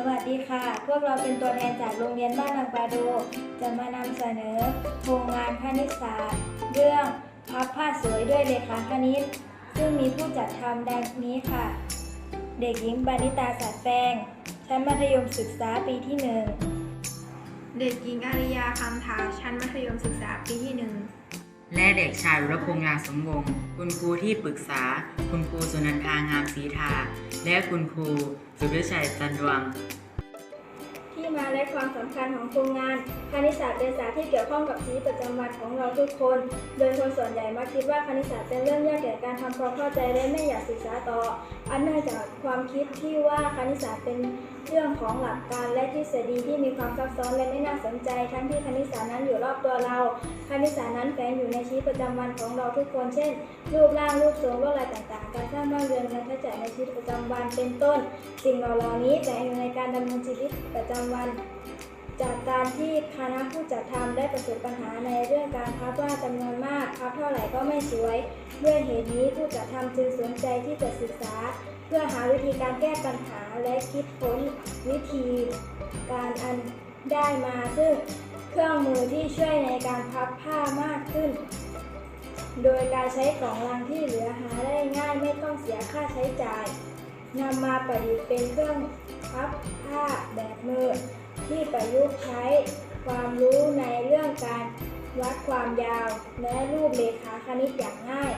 สวัสดีค่ะ พวกเราเป็นตัวแทนจากโรงเรียนบ้านบางปาโดจะมานำเสนอโครงงานคณิตศาสตร์ เรื่องพับผ้าสวยด้วยเลขาคณิต ซึ่งมีผู้จัดทำดังนี้ค่ะ เด็กหญิงบานิตาสัตแปงชั้นมัธยมศึกษาปีที่หนึ่ง เด็กหญิงอาริยาคำถาชั้นมัธยมศึกษาปีที่หนึ่ง และเด็กชายรุพงษ์งามสมวงศ์คุณครูที่ปรึกษา คุณครูสุนันทางามศรีทา และคุณครูสุริชัยจันดวง ที่มาและความสำคัญของโครงงานคณิตศาสตร์เป็นศาสตร์ที่เกี่ยวข้องกับชีวิตประจำวันของเราทุกคน โดยคนส่วนใหญ่มักคิดว่าคณิตศาสตร์เป็นเรื่องยากแก่การทำความเข้าใจและไม่อยากศึกษาต่อ อันเนื่องจากความคิดที่ว่าคณิตศาสตร์เป็น เรื่องของหลักการและทฤษฎีที่มีความซับซ้อนและไม่น่าสนใจ ทั้งที่คณิตศาสตร์นั้นอยู่รอบตัวเรา คณิตศาสตร์นั้นแฝงอยู่ในชีวิตประจำวันของเราทุกคน เช่น รูปร่าง รูปทรงลวดลายต่างๆ การสร้างบ้านเรือนการใช้จ่ายในชีวิตประจำวัน เป็นต้น สิ่งเหล่านี้แฝงอยู่ในการดำเนินชีวิตประจำวันจากการที่คณะผู้จัดทำได้ประสบปัญหาในเรื่องการพับว่าจำนวนมากพับเท่าไหร่ก็ไม่สวย ด้วยเหตุนี้ผู้จัดทำจึงสนใจที่จะศึกษา เพื่อหาวิธีการแก้ปัญหาและคิดค้นวิธีการอันได้มาซึ่งเครื่องมือที่ช่วยในการพับผ้ามากขึ้น โดยการใช้กล่องลังที่เหลือหาได้ง่ายไม่ต้องเสียค่าใช้จ่ายนำมาประดิษฐ์เป็นเครื่องพับผ้าแบบมือที่ประยุกต์ใช้ความรู้ในเรื่องการวัดความยาว และรูปเลขาคณิตอย่างง่าย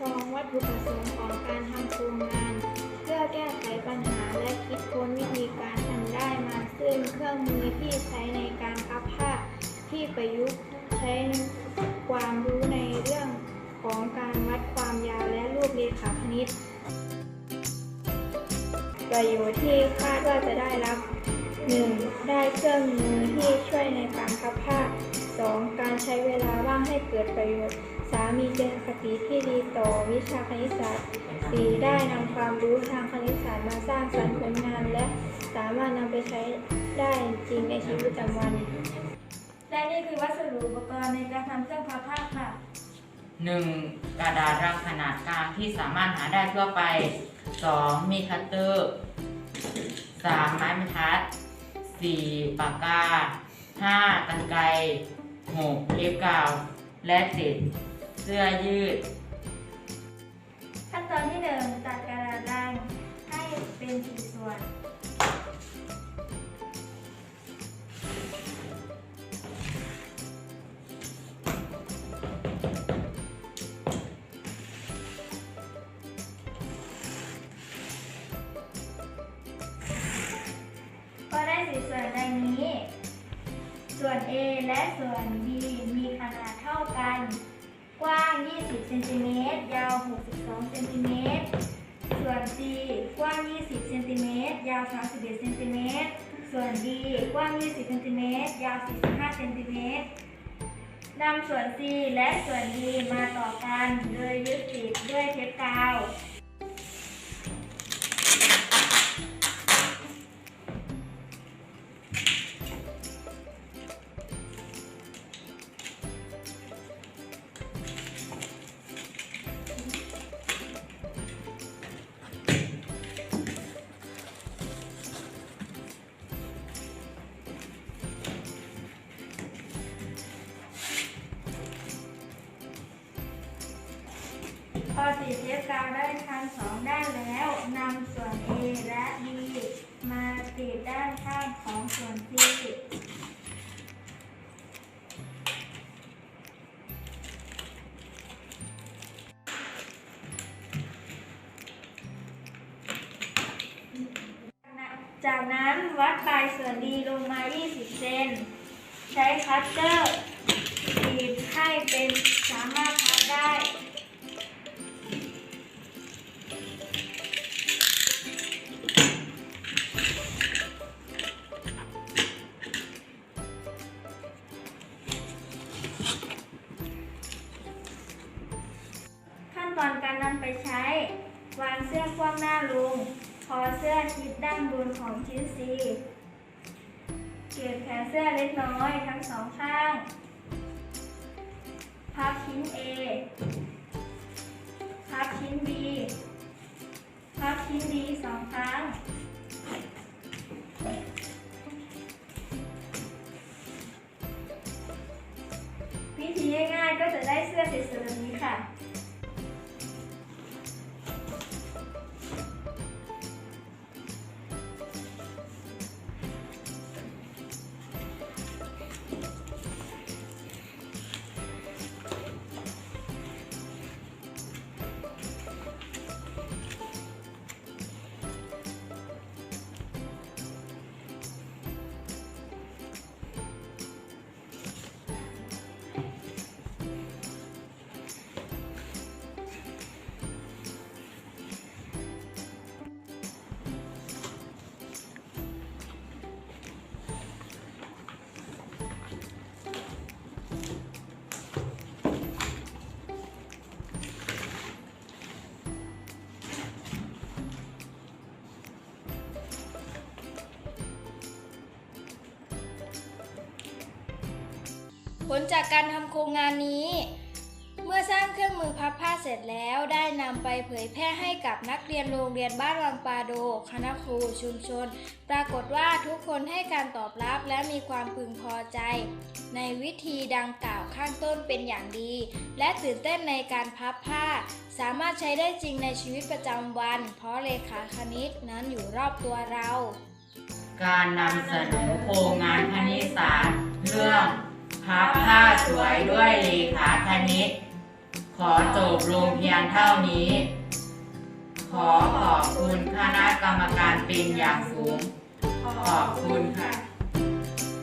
สองวัตถุประสงค์ของการทำโครงงาน รื่องมือที่ใช้ในการพับผ้าที่ประยุกต์ใช้ความรู้ในเรื่องของการวัดความยาวและรูปเลขาคณิต ประโยชน์ที่คาดว่าจะได้รับ 1. ได้เครื่องมือที่ช่วยในการพับผ้า 2. การใช้เวลาว่างให้เกิดประโยชน์ 3. มีเจนคติที่ดีต่อวิชาคณิตศาสตร์ 4. ได้นำความรู้ทางคณิตศาสตร์มาสร้างสรรค์ผลงานและ สามารถนำไปใช้ได้จริงในชีวิตประจำวัน และนี่คือวัสดุอุปกรณ์ในการทำเครื่องพับผ้าค่ะ 1. กระดาษรังขนาดกลางที่สามารถหาได้ทั่วไป 2. มีคัตเตอร์ 3. ไม้บรรทัด 4. ปากกา 5. กันไกร 6. เทปกาว และ 7. เสื้อยืด ขั้นตอนที่หนึ่งตัดกระดาษลังให้เป็นสี่ส่วน และส่วน B มีขนาดเท่ากัน กว้าง 20 เซนติเมตร ยาว 62 เซนติเมตร ส่วน C กว้าง 20 เซนติเมตร ยาว 31 เซนติเมตร ส่วน D กว้าง 20 เซนติเมตร ยาว 45 เซนติเมตรนำส่วน C และส่วน D มาต่อกัน โดยยึดติดด้วยเทปกาว ติดเทปกาวได้ทั้งสองด้านแล้วนำส่วน A และ B มาติดด้านข้างของส่วน C จากนั้นวัดปลายส่วน D ลงมา 20 เซน ใช้คัตเตอร์บีบให้เป็น ขั้นตอนการนำไปใช้ วางเสื้อคว่ำหน้าลงคอเสื้อชิดด้านบนของชิ้น C เก็บแขนเสื้อเล็กน้อยทั้งสองข้าง พับชิ้น A พับชิ้น B พับชิ้น D สองครั้ง จะไผลจากการทำโครงงานนี้ เมื่อสร้างเครื่องมือพับผ้าเสร็จแล้วได้นำไปเผยแพร่ให้กับนักเรียนโรงเรียนบ้านวังปาโด คณะครู ชุมชน ปรากฏว่าทุกคนให้การตอบรับและมีความพึงพอใจ ในวิธีดังกล่าวข้างต้นเป็นอย่างดี และตื่นเต้นในการพับผ้า สามารถใช้ได้จริงในชีวิตประจำวัน เพราะเลขาคณิตนั้นอยู่รอบตัวเรา การนำเสนอโครงงานคณิตศาสตร์เรื่อง พับผ้าสวยด้วยเลขาคณิต ขอจบลงเพียงเท่านี้ ขอขอบคุณคณะกรรมการเป็นอย่างสูง ขอบคุณค่ะ